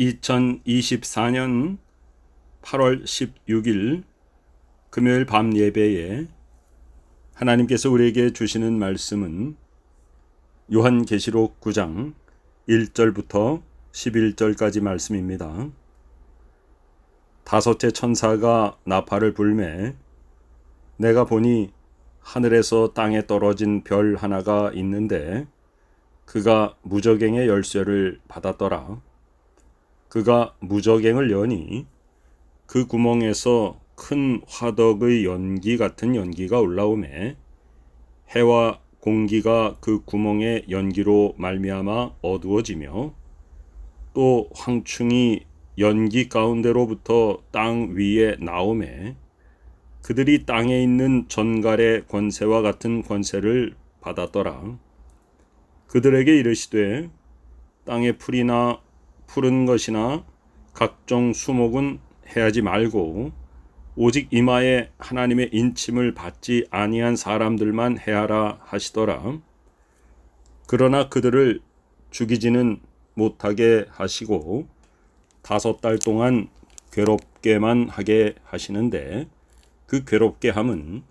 2024년 8월 16일 금요일 밤 예배에 하나님께서 우리에게 주시는 말씀은 요한계시록 9장 1절부터 11절까지 말씀입니다. 다섯째 천사가 나팔을 불매 내가 보니 하늘에서 땅에 떨어진 별 하나가 있는데 그가 무적행의 열쇠를 받았더라. 그가 무적행을 여니 그 구멍에서 큰 화덕의 연기 같은 연기가 올라오매 해와 공기가 그 구멍의 연기로 말미암아 어두워지며 또 황충이 연기 가운데로부터 땅 위에 나오매 그들이 땅에 있는 전갈의 권세와 같은 권세를 받았더라. 그들에게 이르시되 땅의 풀이나 푸른 것이나 각종 수목은 해하지 말고 오직 이마에 하나님의 인침을 받지 아니한 사람들만 해하라 하시더라. 그러나 그들을 죽이지는 못하게 하시고 다섯 달 동안 괴롭게만 하게 하시는데 그 괴롭게 함은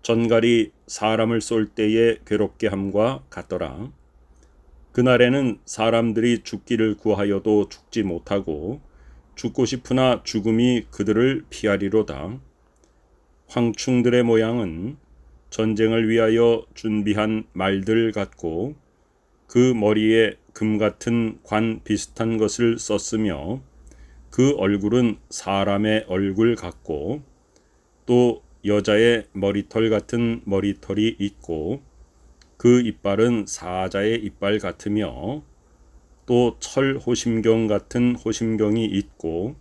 전갈이 사람을 쏠 때의 괴롭게 함과 같더라. 그날에는 사람들이 죽기를 구하여도 죽지 못하고 죽고 싶으나 죽음이 그들을 피하리로다. 황충들의 모양은 전쟁을 위하여 준비한 말들 같고 그 머리에 금 같은 관 비슷한 것을 썼으며 그 얼굴은 사람의 얼굴 같고 또 여자의 머리털 같은 머리털이 있고 그 이빨은 사자의 이빨 같으며 또 철 호심경 같은 호심경이 있고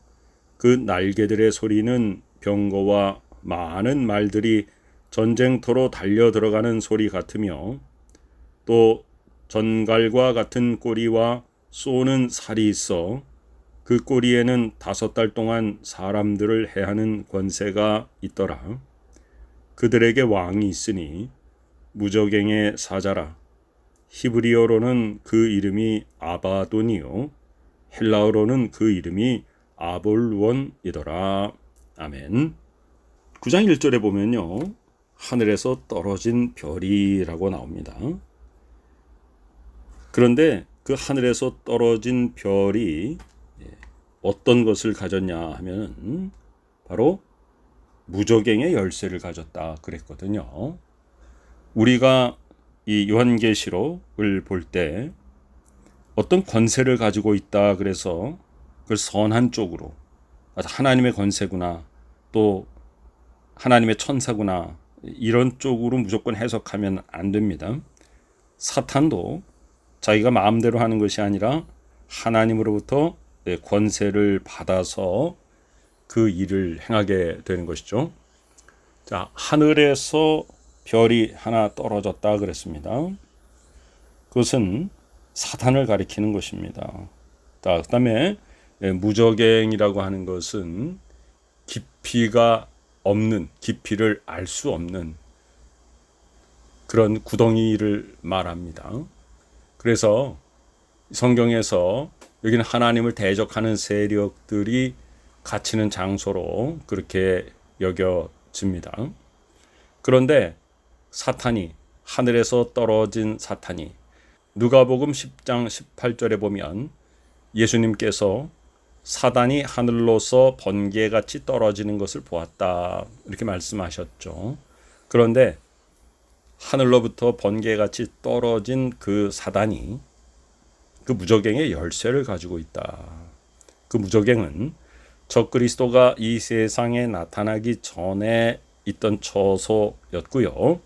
그 날개들의 소리는 병거와 많은 말들이 전쟁터로 달려 들어가는 소리 같으며 또 전갈과 같은 꼬리와 쏘는 살이 있어 그 꼬리에는 다섯 달 동안 사람들을 해하는 권세가 있더라. 그들에게 왕이 있으니 무적행의 사자라. 히브리어로는 그 이름이 아바돈이요. 헬라어로는 그 이름이 아볼원이더라. 아멘. 9장 1절에 보면요. 하늘에서 떨어진 별이라고 나옵니다. 그런데 그 하늘에서 떨어진 별이 어떤 것을 가졌냐 하면 바로 무적행의 열쇠를 가졌다 그랬거든요. 우리가 이 요한계시록을 볼 때 어떤 권세를 가지고 있다 그래서 그걸 선한 쪽으로 하나님의 권세구나 또 하나님의 천사구나 이런 쪽으로 무조건 해석하면 안 됩니다. 사탄도 자기가 마음대로 하는 것이 아니라 하나님으로부터 권세를 받아서 그 일을 행하게 되는 것이죠. 자, 하늘에서 별이 하나 떨어졌다 그랬습니다. 그것은 사탄을 가리키는 것입니다. 자, 그다음에 무적행이라고 하는 것은 깊이가 없는 깊이를 알 수 없는 그런 구덩이를 말합니다. 그래서 성경에서 여기는 하나님을 대적하는 세력들이 갇히는 장소로 그렇게 여겨집니다. 그런데 사탄이 하늘에서 떨어진 사탄이 누가복음 10장 18절에 보면 예수님께서 사단이 하늘로서 번개같이 떨어지는 것을 보았다. 이렇게 말씀하셨죠. 그런데 하늘로부터 번개같이 떨어진 그 사단이 그 무적행의 열쇠를 가지고 있다. 그 무적행은 적 그리스도가 이 세상에 나타나기 전에 있던 처소였고요.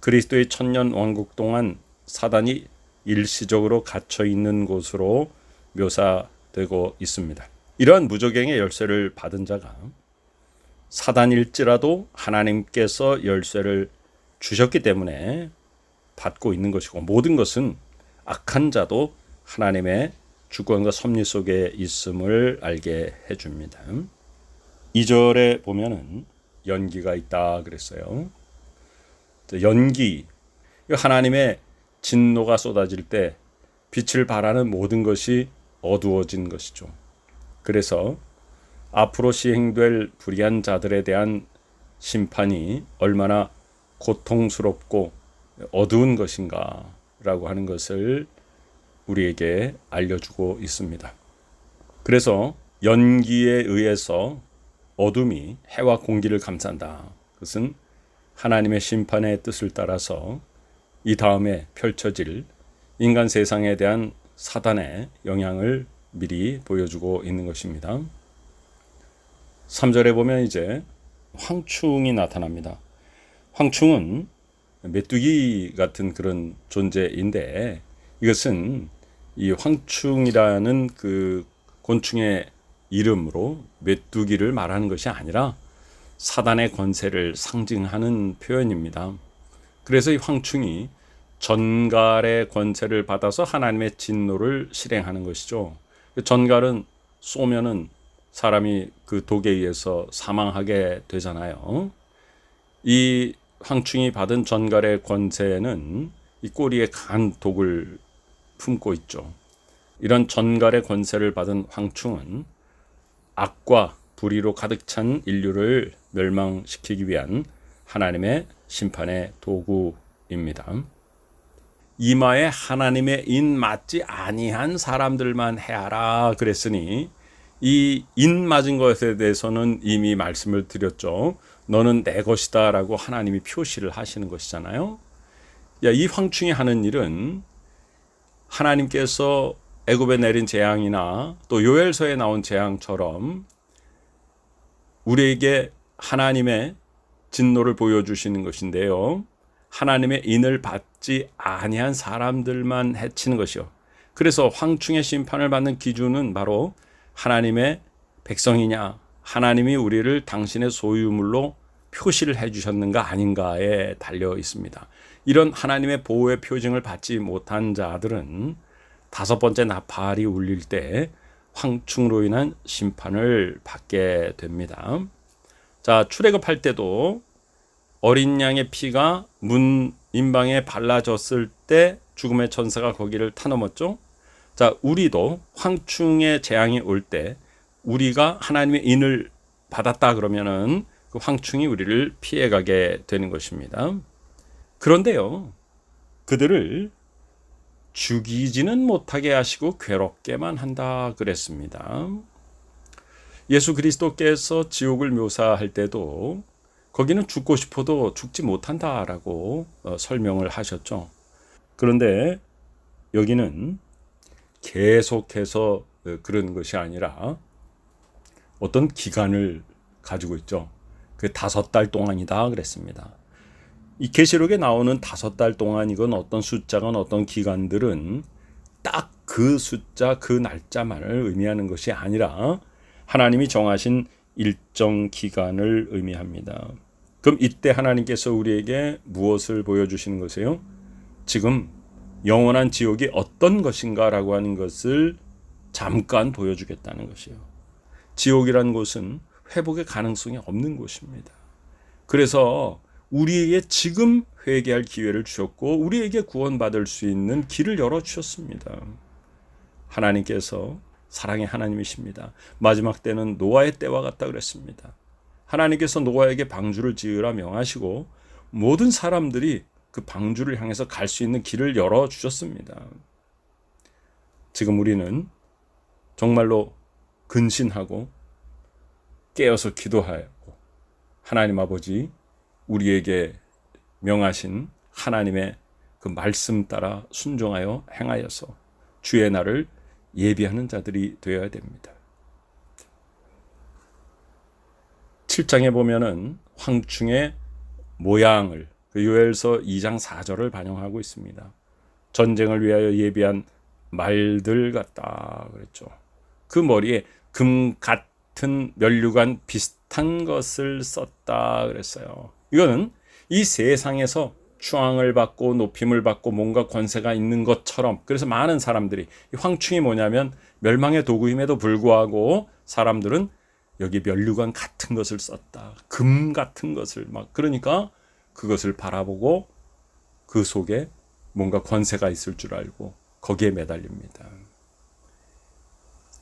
그리스도의 천년 왕국 동안 사단이 일시적으로 갇혀 있는 곳으로 묘사되고 있습니다. 이러한 무적행의 열쇠를 받은 자가 사단일지라도 하나님께서 열쇠를 주셨기 때문에 받고 있는 것이고 모든 것은 악한 자도 하나님의 주권과 섭리 속에 있음을 알게 해줍니다. 2절에 보면은 연기가 있다 그랬어요. 연기, 하나님의 진노가 쏟아질 때 빛을 발하는 모든 것이 어두워진 것이죠. 그래서 앞으로 시행될 불의한 자들에 대한 심판이 얼마나 고통스럽고 어두운 것인가라고 하는 것을 우리에게 알려주고 있습니다. 그래서 연기에 의해서 어둠이 해와 공기를 감싼다. 그것은 하나님의 심판의 뜻을 따라서 이 다음에 펼쳐질 인간 세상에 대한 사단의 영향을 미리 보여주고 있는 것입니다. 3절에 보면 이제 황충이 나타납니다. 황충은 메뚜기 같은 그런 존재인데 이것은 이 황충이라는 그 곤충의 이름으로 메뚜기를 말하는 것이 아니라 사단의 권세를 상징하는 표현입니다. 그래서 이 황충이 전갈의 권세를 받아서 하나님의 진노를 실행하는 것이죠. 전갈은 쏘면은 사람이 그 독에 의해서 사망하게 되잖아요. 이 황충이 받은 전갈의 권세는 이 꼬리에 간 독을 품고 있죠. 이런 전갈의 권세를 받은 황충은 악과 불의로 가득 찬 인류를 멸망시키기 위한 하나님의 심판의 도구입니다. 이마에 하나님의 인 맞지 아니한 사람들만 해하라 그랬으니 이 인 맞은 것에 대해서는 이미 말씀을 드렸죠. 너는 내 것이다라고 하나님이 표시를 하시는 것이잖아요. 야, 이 황충이 하는 일은 하나님께서 애굽에 내린 재앙이나 또 요엘서에 나온 재앙처럼 우리에게 하나님의 진노를 보여주시는 것인데요. 하나님의 인을 받지 아니한 사람들만 해치는 것이요. 그래서 황충의 심판을 받는 기준은 바로 하나님의 백성이냐, 하나님이 우리를 당신의 소유물로 표시를 해 주셨는가 아닌가에 달려 있습니다. 이런 하나님의 보호의 표징을 받지 못한 자들은 다섯 번째 나팔이 울릴 때 황충으로 인한 심판을 받게 됩니다. 자, 출애굽할 때도 어린 양의 피가 문 인방에 발라졌을 때 죽음의 천사가 거기를 타넘었죠. 자, 우리도 황충의 재앙이 올 때 우리가 하나님의 인을 받았다 그러면은 그 황충이 우리를 피해가게 되는 것입니다. 그런데요, 그들을 죽이지는 못하게 하시고 괴롭게만 한다 그랬습니다. 예수 그리스도께서 지옥을 묘사할 때도 거기는 죽고 싶어도 죽지 못한다라고 어, 설명을 하셨죠. 그런데 여기는 계속해서 어, 그런 것이 아니라 어떤 기간을 가지고 있죠. 그 다섯 달 동안이다 그랬습니다. 이 계시록에 나오는 다섯 달 동안이건 어떤 숫자건 어떤 기간들은 딱 그 숫자 그 날짜만을 의미하는 것이 아니라 하나님이 정하신 일정 기간을 의미합니다. 그럼 이때 하나님께서 우리에게 무엇을 보여주시는 것이에요? 지금 영원한 지옥이 어떤 것인가라고 하는 것을 잠깐 보여주겠다는 것이에요. 지옥이란 곳은 회복의 가능성이 없는 곳입니다. 그래서 우리에게 지금 회개할 기회를 주셨고 우리에게 구원받을 수 있는 길을 열어 주셨습니다. 하나님께서 사랑의 하나님이십니다. 마지막 때는 노아의 때와 같다 그랬습니다. 하나님께서 노아에게 방주를 지으라 명하시고 모든 사람들이 그 방주를 향해서 갈 수 있는 길을 열어 주셨습니다. 지금 우리는 정말로 근신하고 깨어서 기도하고 하나님 아버지 우리에게 명하신 하나님의 그 말씀 따라 순종하여 행하여서 주의 날을 예비하는 자들이 되어야 됩니다. 7장에 보면은 황충의 모양을 그 요엘서 2장 4절을 반영하고 있습니다. 전쟁을 위하여 예비한 말들 같다 그랬죠. 그 머리에 금 같은 면류관 비슷한 것을 썼다 그랬어요. 이거는 이 세상에서 추앙을 받고 높임을 받고 뭔가 권세가 있는 것처럼 그래서 많은 사람들이 황충이 뭐냐면 멸망의 도구임에도 불구하고 사람들은 여기 면류관 같은 것을 썼다. 금 같은 것을 막 그러니까 그것을 바라보고 그 속에 뭔가 권세가 있을 줄 알고 거기에 매달립니다.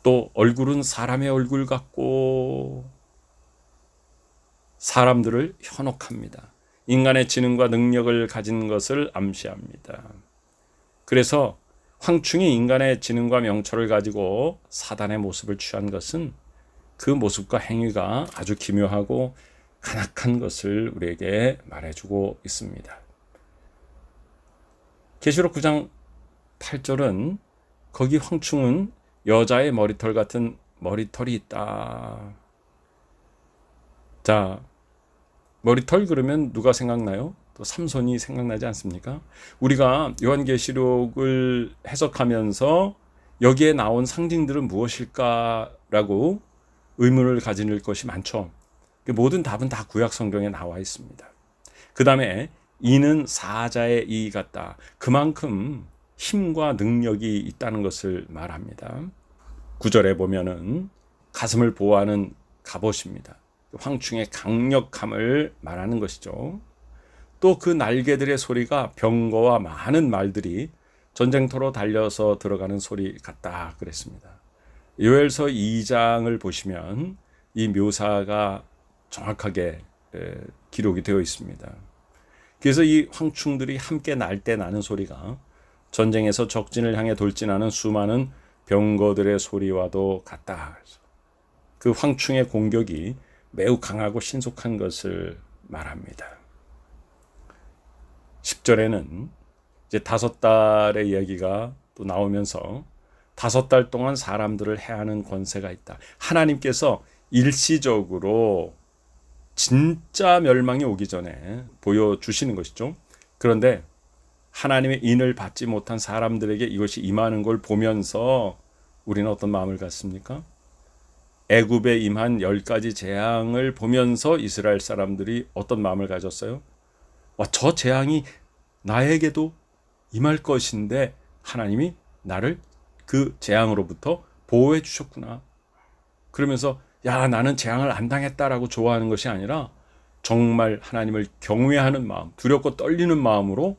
또 얼굴은 사람의 얼굴 같고 사람들을 현혹합니다. 인간의 지능과 능력을 가진 것을 암시합니다. 그래서 황충이 인간의 지능과 명철을 가지고 사단의 모습을 취한 것은 그 모습과 행위가 아주 기묘하고 간악한 것을 우리에게 말해주고 있습니다. 계시록 9장 8절은 거기 황충은 여자의 머리털 같은 머리털이 있다. 자, 머리털 그러면 누가 생각나요? 또 삼손이 생각나지 않습니까? 우리가 요한계시록을 해석하면서 여기에 나온 상징들은 무엇일까라고 의문을 가질 것이 많죠. 그 모든 답은 다 구약 성경에 나와 있습니다. 그 다음에 이는 사자의 이 같다. 그만큼 힘과 능력이 있다는 것을 말합니다. 구절에 보면은 가슴을 보호하는 갑옷입니다. 황충의 강력함을 말하는 것이죠. 또 그 날개들의 소리가 병거와 많은 말들이 전쟁터로 달려서 들어가는 소리 같다 그랬습니다. 요엘서 2장을 보시면 이 묘사가 정확하게 기록이 되어 있습니다. 그래서 이 황충들이 함께 날 때 나는 소리가 전쟁에서 적진을 향해 돌진하는 수많은 병거들의 소리와도 같다. 그 황충의 공격이 매우 강하고 신속한 것을 말합니다. 10절에는 이제 다섯 달의 이야기가 또 나오면서 다섯 달 동안 사람들을 해하는 권세가 있다. 하나님께서 일시적으로 진짜 멸망이 오기 전에 보여주시는 것이죠. 그런데 하나님의 인을 받지 못한 사람들에게 이것이 임하는 걸 보면서 우리는 어떤 마음을 갖습니까? 애굽에 임한 열 가지 재앙을 보면서 이스라엘 사람들이 어떤 마음을 가졌어요? 와, 저 재앙이 나에게도 임할 것인데 하나님이 나를 그 재앙으로부터 보호해 주셨구나. 그러면서 야, 나는 재앙을 안 당했다라고 좋아하는 것이 아니라 정말 하나님을 경외하는 마음, 두렵고 떨리는 마음으로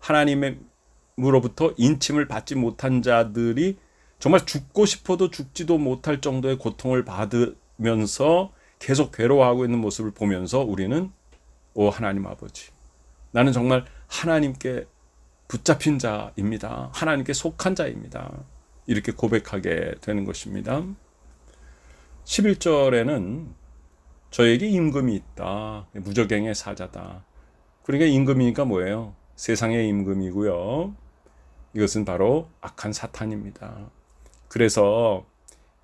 하나님으로부터 인침을 받지 못한 자들이 정말 죽고 싶어도 죽지도 못할 정도의 고통을 받으면서 계속 괴로워하고 있는 모습을 보면서 우리는 오 하나님 아버지 나는 정말 하나님께 붙잡힌 자입니다. 하나님께 속한 자입니다. 이렇게 고백하게 되는 것입니다. 11절에는 저에게 임금이 있다. 무적행의 사자다. 그러니까 임금이니까 뭐예요? 세상의 임금이고요. 이것은 바로 악한 사탄입니다. 그래서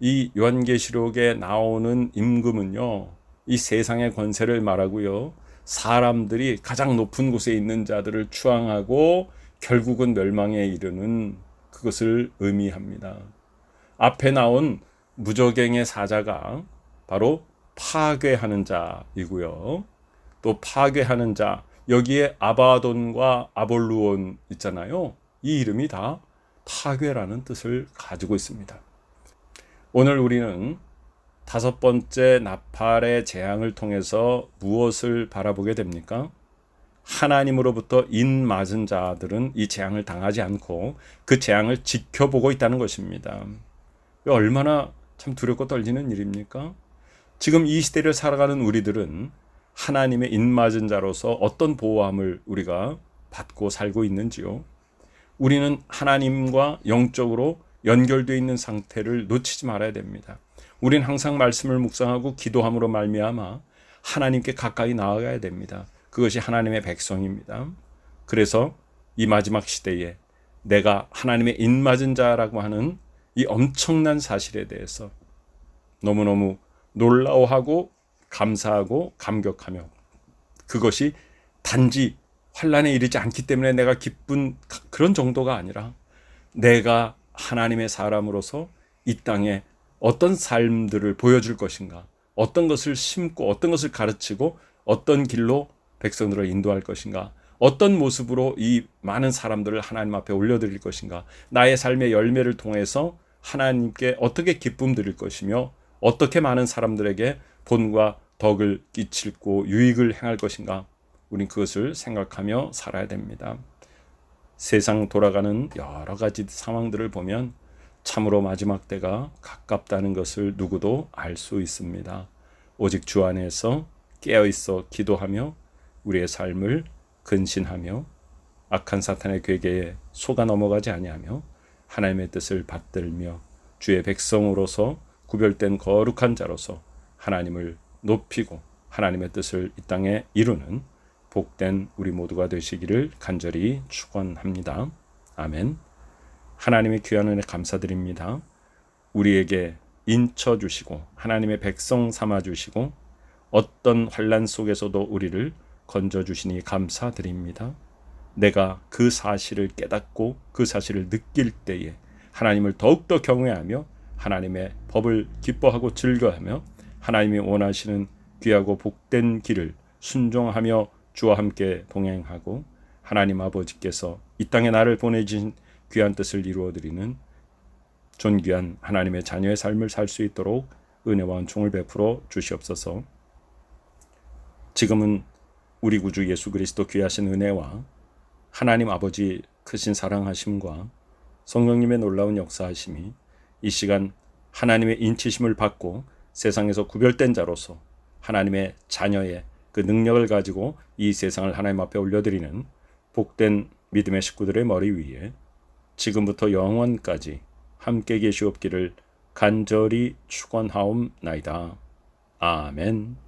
이 요한계시록에 나오는 임금은요, 이 세상의 권세를 말하고요, 사람들이 가장 높은 곳에 있는 자들을 추앙하고 결국은 멸망에 이르는 그것을 의미합니다. 앞에 나온 무적행의 사자가 바로 파괴하는 자이고요. 또 파괴하는 자, 여기에 아바돈과 아볼루온 있잖아요. 이 이름이 다 파괴라는 뜻을 가지고 있습니다. 오늘 우리는 다섯 번째 나팔의 재앙을 통해서 무엇을 바라보게 됩니까? 하나님으로부터 인 맞은 자들은 이 재앙을 당하지 않고 그 재앙을 지켜보고 있다는 것입니다. 얼마나 참 두렵고 떨리는 일입니까? 지금 이 시대를 살아가는 우리들은 하나님의 인 맞은 자로서 어떤 보호함을 우리가 받고 살고 있는지요? 우리는 하나님과 영적으로 연결되어 있는 상태를 놓치지 말아야 됩니다. 우리는 항상 말씀을 묵상하고 기도함으로 말미암아 하나님께 가까이 나아가야 됩니다. 그것이 하나님의 백성입니다. 그래서 이 마지막 시대에 내가 하나님의 인맞은 자라고 하는 이 엄청난 사실에 대해서 너무너무 놀라워하고 감사하고 감격하며 그것이 단지 환란에 이르지 않기 때문에 내가 기쁜 그런 정도가 아니라 내가 하나님의 사람으로서 이 땅에 어떤 삶들을 보여줄 것인가, 어떤 것을 심고 어떤 것을 가르치고 어떤 길로 백성들을 인도할 것인가, 어떤 모습으로 이 많은 사람들을 하나님 앞에 올려드릴 것인가, 나의 삶의 열매를 통해서 하나님께 어떻게 기쁨 드릴 것이며 어떻게 많은 사람들에게 본과 덕을 끼칠고 유익을 행할 것인가, 우린 그것을 생각하며 살아야 됩니다. 세상 돌아가는 여러 가지 상황들을 보면 참으로 마지막 때가 가깝다는 것을 누구도 알 수 있습니다. 오직 주 안에서 깨어 있어 기도하며 우리의 삶을 근신하며 악한 사탄의 괴계에 속아 넘어가지 아니하며 하나님의 뜻을 받들며 주의 백성으로서 구별된 거룩한 자로서 하나님을 높이고 하나님의 뜻을 이 땅에 이루는 복된 우리 모두가 되시기를 간절히 축원합니다. 아멘. 하나님의 귀한 은혜 감사드립니다. 우리에게 인쳐 주시고 하나님의 백성 삼아 주시고 어떤 환란 속에서도 우리를 건져 주시니 감사드립니다. 내가 그 사실을 깨닫고 그 사실을 느낄 때에 하나님을 더욱더 경외하며 하나님의 법을 기뻐하고 즐거하며 하나님이 원하시는 귀하고 복된 길을 순종하며 주와 함께 동행하고 하나님 아버지께서 이 땅에 나를 보내주신 귀한 뜻을 이루어 드리는 존귀한 하나님의 자녀의 삶을 살 수 있도록 은혜와 은총을 베풀어 주시옵소서. 지금은 우리 구주 예수 그리스도 귀하신 은혜와 하나님 아버지 크신 사랑하심과 성령님의 놀라운 역사하심이 이 시간 하나님의 인치심을 받고 세상에서 구별된 자로서 하나님의 자녀의 그 능력을 가지고 이 세상을 하나님 앞에 올려드리는 복된 믿음의 식구들의 머리 위에 지금부터 영원까지 함께 계시옵기를 간절히 축원하옵나이다. 아멘.